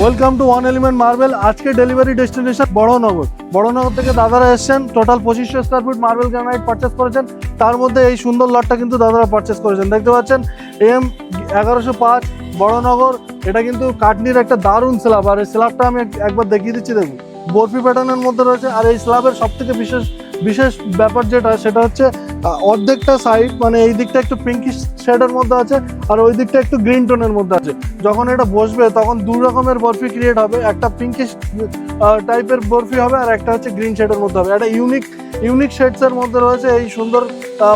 Welcome to one element marble আজকে delivery destination Baranagar. Baranagar থেকে দাদারা এসেছেন। টোটাল পঁচিশশো square feet marble granite purchase করেছেন। তার মধ্যে এই সুন্দর লটটা কিন্তু দাদারা পারচেস করেছেন। দেখতে পাচ্ছেন? এম এগারোশো পাঁচ, বড়নগর। এটা কিন্তু কাটনির একটা দারুণ স্ল্যাব আর এই স্ল্যাবটা আমি একবার দেখিয়ে দিচ্ছি, দেখুন। বরফি প্যাটার্নের মধ্যে রয়েছে। আর এই স্ল্যাবের সব থেকে বিশেষ বিশেষ ব্যাপার যেটা, সেটা হচ্ছে অর্ধেকটা সাইড মানে এই দিকটা একটু পিঙ্কিশ শেডের মধ্যে আছে, আর ওই দিকটা একটু গ্রিন টোনের মধ্যে আছে। যখন এটা বসবে, তখন দু রকমের বরফি ক্রিয়েট হবে, একটা পিঙ্কিশ টাইপের বরফি হবে, আর একটা হচ্ছে গ্রিন শেডের মধ্যে হবে। একটা ইউনিক ইউনিক শেডসের মধ্যে রয়েছে এই সুন্দর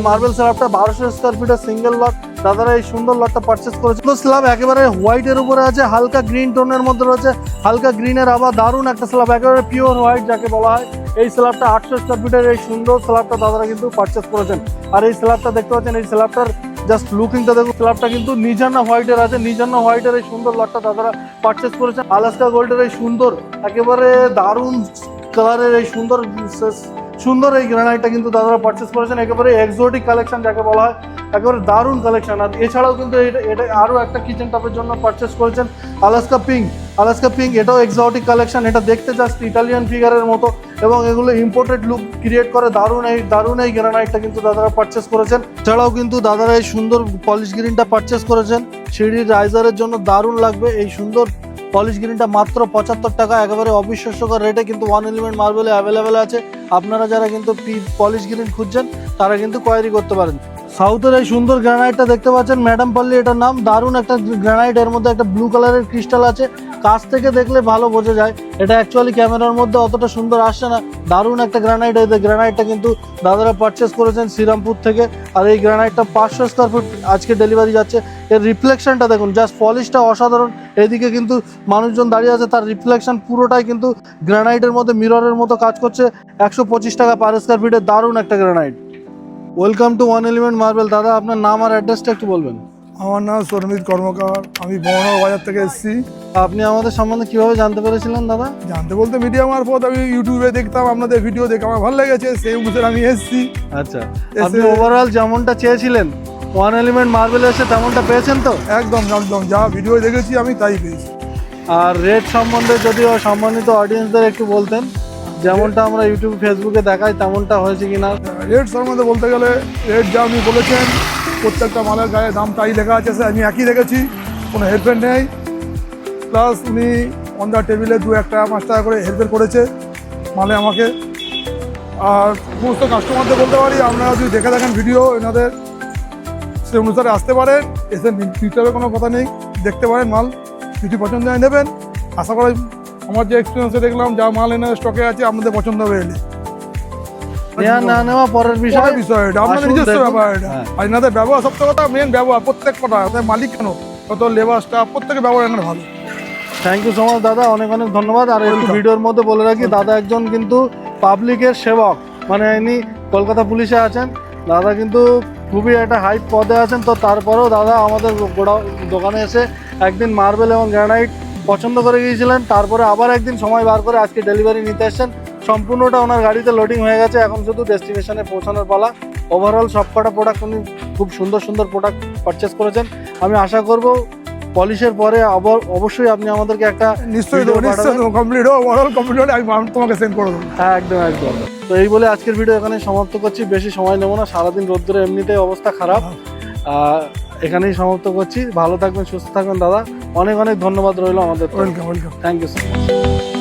মার্বেল স্ল্যাবটা বারোশো স্কোয়ার ফিটের সিঙ্গেল লট দাদারা এই সুন্দর লটটা পারচেস করেছে। তো স্ল্যাব একেবারে হোয়াইটের উপরে আছে, হালকা গ্রিন টোনের মধ্যে রয়েছে, হালকা গ্রিনের আবার দারুণ একটা স্ল্যাব একেবারে পিওর হোয়াইট যাকে বলা হয়। এই স্ল্যাবটা আটশো স্কোয়ার ফিটের এই সুন্দর স্ল্যাবটা দাদারা কিন্তু পারচেস করেছেন। আর এই স্ল্যাবটা দেখতে পাচ্ছেন, এই স্ল্যাবটার জাস্ট লুকিংটা দেখুন স্ল্যাবটা কিন্তু নিজান্না হোয়াইটের আছে নিজান্না হোয়াইটের এই সুন্দর লটটা দাদারা পারচেস করেছেন। আলাস্কা গোল্ডের এই সুন্দর, একেবারে দারুণ কালারের এই সুন্দর সুন্দর এই গ্রানাইটটা কিন্তু দাদারা পারচেস করেছেন। একেবারে এক্সোটিক কালেকশন যাকে বলা হয়। একেবারে দারুণ কালেকশন আর এছাড়াও কিন্তু এটা এটা আরও একটা কিচেন টপের জন্য পারচেস করেছেন আলাস্কা পিঙ্ক আলাস্কা পিঙ্ক এটাও এক্সোটিক কালেকশন এটা দেখতে জাস্ট ইটালিয়ান ফিগারের মতো এবং এগুলো ইম্পোর্টেড লুক ক্রিয়েট করে দারুণ এই দারুণ এই গ্রানাইটটা কিন্তু দাদারা পারচেস করেছেন। এছাড়াও কিন্তু দাদারা এই সুন্দর পলিশ গ্রিনটা পারচেস করেছেন। সিঁড়ির রাইজারের জন্য দারুণ লাগবে। এই সুন্দর পলিশ গ্রিনটা মাত্র পঁচাত্তর টাকা। একেবারে অবিশ্বাস্যকর রেটে কিন্তু ওয়ান এলিমেন্ট মার্বেলে অ্যাভেলেবেল আছে। আপনারা যারা কিন্তু পলিশ গ্রিন খুঁজছেন, তারা কিন্তু কোয়ারি করতে পারেন। সাউথের এই সুন্দর গ্রানাইটটা দেখতে পাচ্ছেন। ম্যাডাম পল্লী এটার নাম দারুণ একটা গ্রানাইট এর মধ্যে একটা ব্লু কালারের ক্রিস্টাল আছে। কাছ থেকে দেখলে ভালো বোঝা যায়। এটা অ্যাকচুয়ালি ক্যামেরার মধ্যে অতটা সুন্দর আসছে না। দারুণ একটা গ্রানাইট এই গ্রানাইটটা কিন্তু দাদারা পারচেস করেছেন শ্রীরামপুর থেকে। আর এই গ্রানাইটটা পাঁচশো স্কোয়ার ফুট আজকে ডেলিভারি যাচ্ছে। এর রিফ্লেকশনটা দেখুন জাস্ট পলিশটা অসাধারণ। এদিকে কিন্তু মানুষজন দাঁড়িয়ে আছে, তার রিফ্লেকশন পুরোটাই কিন্তু গ্রানাইটের মধ্যে মিররের মতো কাজ করছে। একশো পঁচিশ টাকা পার স্কোয়ার ফিটে দারুণ একটা granite welcome to one element marble দাদা আপনার নাম আর অ্যাড্রেসটা একটু বলবেন। আমার নাম সরমিত কর্মকার। আমি বহনগর বাজার থেকে এসেছি। আপনি আমাদের সম্বন্ধে কীভাবে জানতে পেরেছিলেন দাদা? জানতে বলতে মিডিয়া মারফত আমি ইউটিউবে দেখতাম আপনাদের ভিডিও দেখে আমার ভালো লেগেছে। সেই অনুসারে আমি এসেছি। আচ্ছা আপনি ওভারঅল যেমনটা চেয়েছিলেন ওয়ান এলিমেন্ট মার্বেল এসে তেমনটা পেয়েছেন তো? একদম একদম। যা ভিডিও দেখেছি আমি তাই পেয়েছি। আর রেট সম্বন্ধে যদিও সম্মানিত অডিয়েন্সদের একটু বলতেন যেমনটা আমরা ইউটিউব ফেসবুকে দেখাই, তেমনটা হয়েছে কিনা। রেট সম্বন্ধে বলতে গেলে রেট যা আপনি বলেছেন, প্রত্যেকটা মালের গায়ে দাম তাই লেখা আছে সে আমি একই দেখেছি, কোনো হেল্পের নেই। প্লাস উনি অন দ্য টেবিলে দু এক টাকা পাঁচ টাকা করে হেল্পের করেছে, মালে আমাকে। আর সমস্ত কাস্টমারদের বলতে পারি, আপনারা যদি দেখে দেখেন ভিডিও এনাদের সে অনুসারে আসতে পারেন, এসে নিতে হবে কোনো কথা নেই, দেখতে পারেন মাল, যদি পছন্দ হয় নেবেন। আশা করি আমার যে এক্সপিরিয়েন্সে দেখলাম যা মাল এনে স্টকে আছে আপনাদের পছন্দ হবে এলে। নেওয়া না নেওয়া পরের বিষয়। বিষয় বিষয় এটা আপনাদের নিজস্ব ব্যাপার এটা। হ্যাঁ। আর এনাদের ব্যবহার সব কথা মেন ব্যবহার প্রত্যেক কটা মালিক কেন? কত লেবার স্টাফ প্রত্যেকের ব্যবহার এখানে ভালো। থ্যাংক ইউ সো মাচ দাদা অনেক অনেক ধন্যবাদ। আর একটু ভিডিওর মধ্যে বলে রাখি দাদা একজন কিন্তু পাবলিকের সেবক। মানে ইনি কলকাতা পুলিশে আছেন। দাদা কিন্তু খুবই একটা হাই পদে আছেন। তো তারপরেও দাদা আমাদের গোড়া দোকানে এসে একদিন মার্বেল এবং গ্রানাইট পছন্দ করে গিয়েছিলেন তারপরে আবার একদিন সময় বার করে আজকে ডেলিভারি নিতে এসেছেন। সম্পূর্ণটা ওনার গাড়িতে লোডিং হয়ে গেছে এখন শুধু ডেস্টিনেশনে পৌঁছানোর পালা। ওভারঅল সবকটা প্রোডাক্ট উনি খুব সুন্দর সুন্দর প্রোডাক্ট পারচেস করেছেন। আমি আশা করব পলিশের পরে আবার অবশ্যই আপনি আমাদেরকে একটা নিশ্চয়ই কমপ্লিট ওভারঅল কমপ্লিট হলে আমি তোমাকে সেন্ড করে দেবো। হ্যাঁ একদম একদম। তো এই বলে আজকের ভিডিও এখানে সমাপ্ত করছি। বেশি সময় নেব না সারাদিন রোদ্দুরে এমনিতেই অবস্থা খারাপ। এখানেই সমাপ্ত করছি। ভালো থাকবেন সুস্থ থাকবেন দাদা। অনেক অনেক ধন্যবাদ রইল আমাদের welcome welcome thank you so much